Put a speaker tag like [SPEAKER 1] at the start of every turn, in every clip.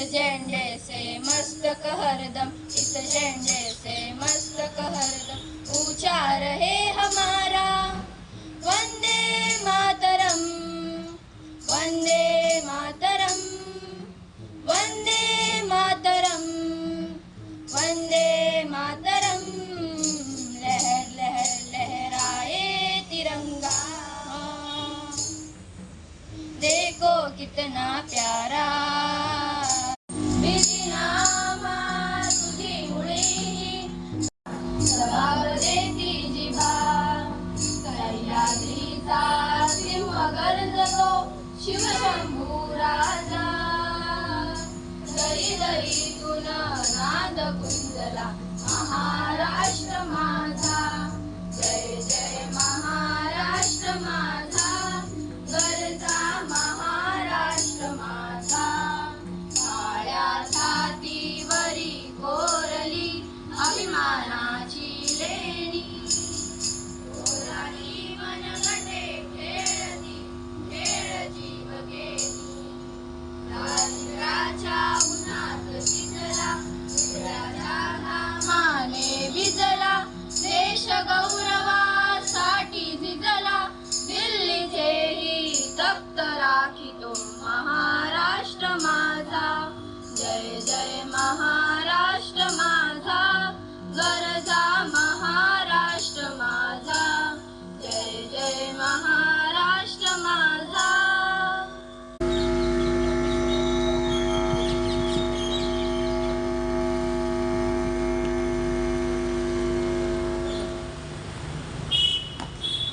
[SPEAKER 1] झंडे से मस्तक हरदम, इस झंडे से मस्तक हरदम। ऊँचा रहे हमारा, वंदे मातरम वंदे मातरम वंदे मातरम वंदे मातरम। लहर लहर, लहराए तिरंगा। देखो कितना प्यारा नाद कुंजला महाराष्ट्र माझा महाराष्ट्र माझा गरजा महाराष्ट्र माझा. जय जय महाराष्ट्र माझा.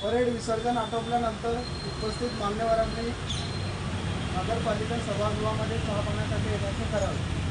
[SPEAKER 2] परेड विसर्जन आटोपल्यानंतर उपस्थित मान्यवरांनी नगरपालिका सभागृहामध्ये चहा पाण्यासाठी येण्याचे करावे